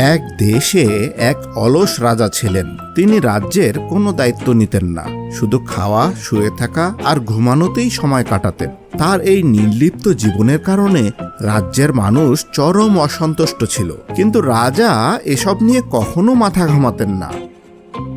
এক দেশে এক অলস রাজা ছিলেন। তিনি রাজ্যের কোনো দায়িত্ব নিতেন না। শুধু খাওয়া, শুয়ে থাকা আর ঘুমানোতেই সময় কাটাতেন। তার এই নির্লিপ্ত জীবনের কারণে রাজ্যের মানুষ চরম অসন্তুষ্ট ছিল। কিন্তু রাজা এসব নিয়ে কখনো মাথা ঘামাতেন না।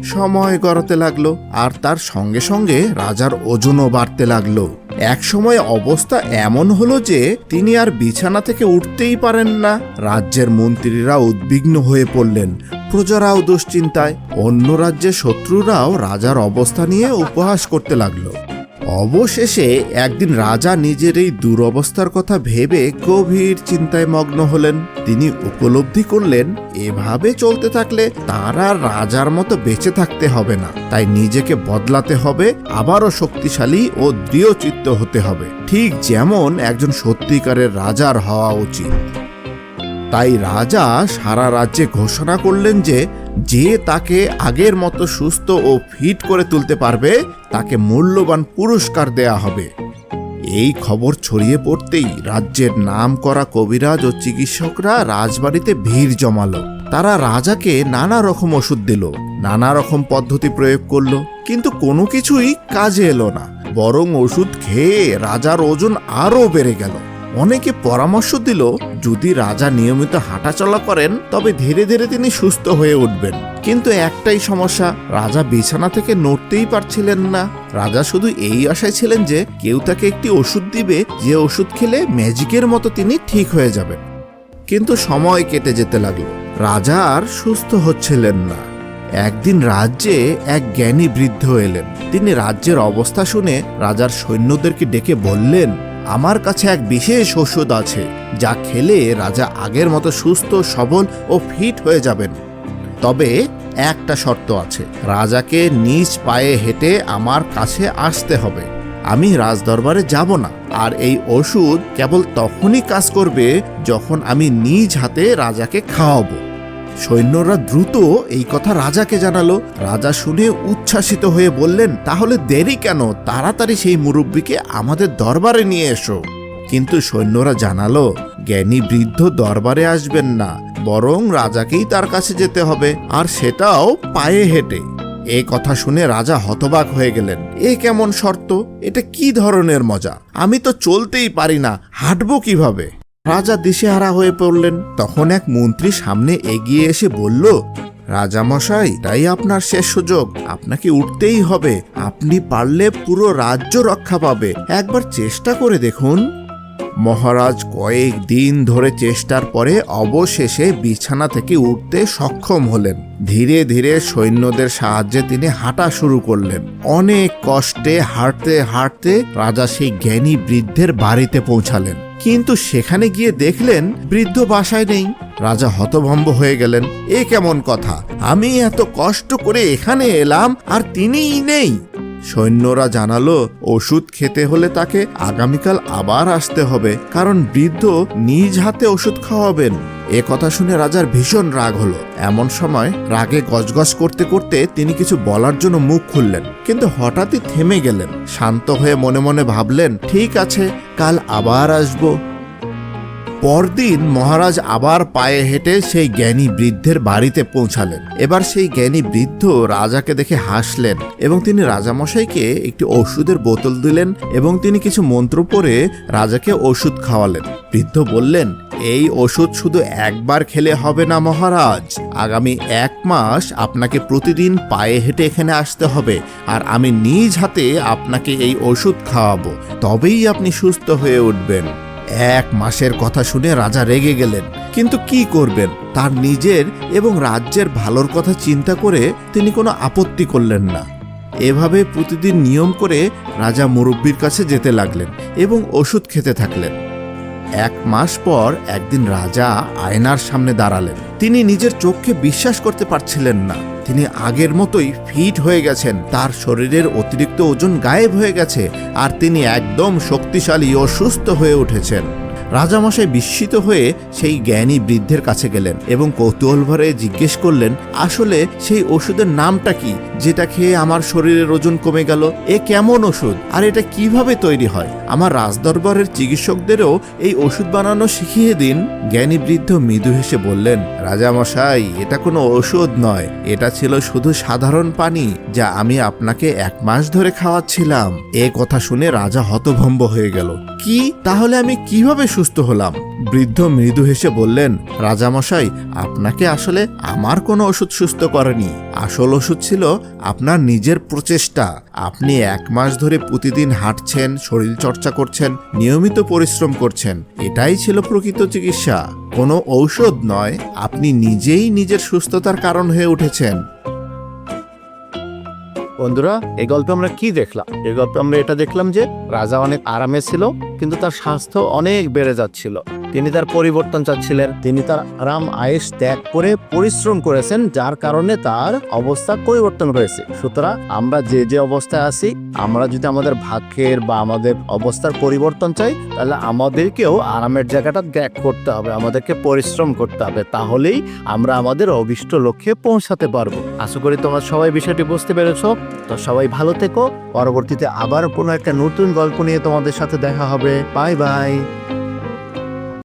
সময় গড়াতে লাগল আর তার সঙ্গে সঙ্গে রাজার ওজনও বাড়তে লাগল। এক সময় অবস্থা এমন হলো যে তিনি আর বিছানা থেকে উঠতেই পারেন না। রাজ্যের মন্ত্রীরা উদ্বিগ্ন হয়ে পড়লেন। প্রজারাও দুশ্চিন্তায়। অন্য রাজ্যের শত্রুরাও রাজার অবস্থা নিয়ে উপহাস করতে লাগল। অবশেষে একদিন রাজা নিজের এই দুরবস্থার কথা ভেবে গভীর চিন্তায় মগ্ন হলেন। তিনি উপলব্ধি করলেন, এভাবে চলতে থাকলে তার রাজার মতো বেঁচে থাকতে হবে না। তাই নিজেকে বদলাতে হবে, আবারও শক্তিশালী ও দৃঢ়চিত্ত হতে হবে। ঠিক যেমন একজন সত্যিকারের রাজার হওয়া উচিত। তাই রাজা সারা রাজ্যে ঘোষণা করলেন যে যে তাকে আগের মতো সুস্থ ও ফিট করে তুলতে পারবে তাকে মূল্যবান পুরস্কার দেয়া হবে। এই খবর ছড়িয়ে পড়তেই রাজ্যের নাম করা কবিরাজ ও চিকিৎসকরা রাজবাড়িতে ভিড় জমালো। তারা রাজাকে নানা রকম ওষুধ দিল, নানা রকম পদ্ধতি প্রয়োগ করল, কিন্তু কোনো কিছুই কাজে এলো না। বরং ওষুধ খেয়ে রাজার ওজন আরও বেড়ে গেল। অনেকে পরামর্শ দিল, যদি রাজা নিয়মিত হাঁটাচলা করেন, তবে ধীরে ধীরে তিনি সুস্থ হয়ে উঠবেন। কিন্তু একটাই সমস্যা, রাজা বিছানা থেকে নড়তেই পারছিলেন না। রাজা শুধু এই আশায় ছিলেন যে, কেউ তাকে একটি ওষুধ দিবে, যে ওষুধ খেলে ম্যাজিকের মতো তিনি ঠিক হয়ে যাবেন। কিন্তু সময় কেটে যেতে লাগল। রাজা আর সুস্থ হচ্ছিলেন না। একদিন রাজ্যে এক জ্ঞানী বৃদ্ধ এলেন। তিনি রাজ্যের অবস্থা শুনে রাজার সৈন্যদেরকে ডেকে বললেন আমার কাছে এক বিশেষ ওষুধ আছে, যা খেলে রাজা আগের মতো সুস্থ, সবল ও ফিট হয়ে যাবেন। তবে একটা শর্ত আছে, রাজাকে নিজ পায়ে হেঁটে আমার কাছে আসতে হবে। আমি রাজদরবারে যাব না, আর এই ওষুধ কেবল তখনই কাজ করবে যখন আমি নিজ হাতে রাজাকে খাওয়াবো। সৈন্যরা দ্রুত এই কথা রাজাকে জানালো। রাজা শুনে উচ্ছ্বাসিত হয়ে বললেন, তাহলে দেরি কেন? তাড়াতাড়ি সেই মুরব্বীকে আমাদের দরবারে নিয়ে এসো। কিন্তু সৈন্যরা জানালো, জ্ঞানী বৃদ্ধ দরবারে আসবেন না, বরং রাজাকেই তার কাছে যেতে হবে, আর সেটাও পায়ে হেঁটে। এ কথা শুনে রাজা হতবাক হয়ে গেলেন, এ কেমন শর্ত? এটা কি ধরনের মজা? আমি তো চলতেই পারি না, হাঁটবো কীভাবে? রাজা দিশেহারা হয়ে পড়লেন। তখন এক মন্ত্রী সামনে এগিয়ে এসে বলল, রাজামশাই তাই আপনার শেষ সুযোগ। আপনাকে উঠতেই হবে। আপনি পারলে পুরো রাজ্য রক্ষা পাবে। একবার চেষ্টা করে দেখুন। মহারাজ কয়েক দিন ধরে চেষ্টার পরে অবশেষে বিছানা থেকে উঠতে সক্ষম হলেন। ধীরে ধীরে সৈন্যদের সাহায্যে তিনি হাঁটা শুরু করলেন। অনেক কষ্টে হাঁটতে হাঁটতে রাজা সেই জ্ঞানী বৃদ্ধের বাড়িতে পৌঁছালেন। কিন্তু সেখানে গিয়ে দেখলেন বৃদ্ধ বাসায় নেই। রাজা হতভম্ব হয়ে গেলেন। এ কেমন কথা? আমি এত কষ্ট করে এখানে এলাম আর তিনিই নেই। সৈন্যরা জানালো, ওষুধ খেতে হলে তাকে আগামীকাল আবার আসতে হবে, কারণ বৃদ্ধ নিজ হাতে ওষুধ খাওয়াবেন। এ কথা শুনে রাজার ভীষণ রাগ হলো। এমন সময় রাগে গজগজ করতে করতে তিনি কিছু বলার জন্য মুখ খুললেন, কিন্তু হঠাৎই থেমে গেলেন। শান্ত হয়ে মনে মনে ভাবলেন, ঠিক আছে, কাল আবার আসব। পরদিন মহারাজ আবার পায়ে হেঁটে সেই জ্ঞানী বৃদ্ধের বাড়িতে পৌঁছালেন। এবার সেই জ্ঞানী বৃদ্ধ রাজাকে দেখে হাসলেন এবং তিনি রাজামশাইকে একটি ওষুধের বোতল দিলেন এবং তিনি কিছু মন্ত্র পড়ে রাজাকে ওষুধ খাওয়ালেন। বৃদ্ধ বললেন, এই ওষুধ শুধু একবার খেলে হবে না মহারাজ। আগামী এক মাস আপনাকে প্রতিদিন পায়ে হেঁটে এখানে আসতে হবে আর আমি নিজ হাতে আপনাকে এই ওষুধ খাওয়াবো। তবেই আপনি সুস্থ হয়ে উঠবেন। এক মাসের কথা শুনে রাজা রেগে গেলেন। কিন্তু কি করবেন? তার নিজের এবং রাজ্যের ভালোর কথা চিন্তা করে তিনি কোনো আপত্তি করলেন না। এভাবে প্রতিদিন নিয়ম করে রাজা মুরব্বীর কাছে যেতে লাগলেন এবং ওষুধ খেতে থাকলেন। এক মাস পর একদিন রাজা আয়নার সামনে দাঁড়ালেন। তিনি নিজের চোখকে বিশ্বাস করতে পারছিলেন না। তিনি আগের মতোই ফিট হয়ে গেছেন। তার শরীরের অতিরিক্ত ওজন গায়েব হয়ে গেছে আর তিনি একদম শক্তিশালী ও সুস্থ হয়ে উঠেছেন। রাজামশাই বিস্মিত হয়ে সেই জ্ঞানী বৃদ্ধের কাছে গেলেন এবং কৌতূহল ভরে জিজ্ঞেস করলেন, আসলে সেই ওষুধের নামটা কি? যেটা খেয়ে আমার শরীরের ওজন কমে গেল, এ কেমন ওষুধ? আর এটা কীভাবে তৈরি হয়? আমার রাজদরবারের চিকিৎসকদেরও এই ওষুধ বানানো শিখিয়ে দিন। জ্ঞানী বৃদ্ধ মৃদু হেসে বললেন, রাজামশাই, এটা কোনো ওষুধ নয়। এটা ছিল শুধু সাধারণ পানি, যা আমি আপনাকে এক মাস ধরে খাওয়াচ্ছিলাম। এ কথা শুনে রাজা হতভম্ব হয়ে গেল। কি? তাহলে আমি কীভাবে সুস্থ হলাম? বৃদ্ধ মৃদু হেসে বললেন, রাজামশাই, আপনাকে আসলে আমার কোনো ওষুধ সুস্থ করেনি। আসল ওষুধ ছিল আপনার নিজের প্রচেষ্টা। আপনি এক মাস ধরে প্রতিদিন হাঁটছেন, শরীর চর্চা করছেন, নিয়মিত পরিশ্রম করছেন। এটাই ছিল প্রকৃত চিকিৎসা। কোনো ঔষধ নয়, আপনি নিজেই নিজের সুস্থতার কারণ হয়ে উঠেছেন। বন্ধুরা, এই গল্পে আমরা কি দেখলাম? এই গল্পে আমরা এটা দেখলাম যে রাজা অনেক আরামে ছিল, কিন্তু তার স্বাস্থ্য অনেক বেড়ে যাচ্ছিল। তিনি তার পরিবর্তন চাচ্ছিলেন। তিনি তার আরাম আয়েস ত্যাগ করে পরিশ্রম করেছেন, যার কারণে তার অবস্থা পরিবর্তন হয়েছে। সুতরাং আমরা যে যে অবস্থায় আছি, আমরা যদি আমাদের ভাগ্যের বা আমাদের অবস্থার পরিবর্তন চাই, তাহলে আমাদেরকেও আরামের জায়গাটা ত্যাগ করতে হবে, আমাদেরকে পরিশ্রম করতে হবে। তাহলেই আমরা আমাদের অভিষ্ট লক্ষ্যে পৌঁছাতে পারব। আশা করি তোমরা সবাই বিষয়টি বুঝতে পেরেছ। তো সবাই ভালো থেকো। পরবর্তীতে আবার কোনো একটা নতুন গল্প নিয়ে তোমাদের সাথে দেখা হবে। Bye bye.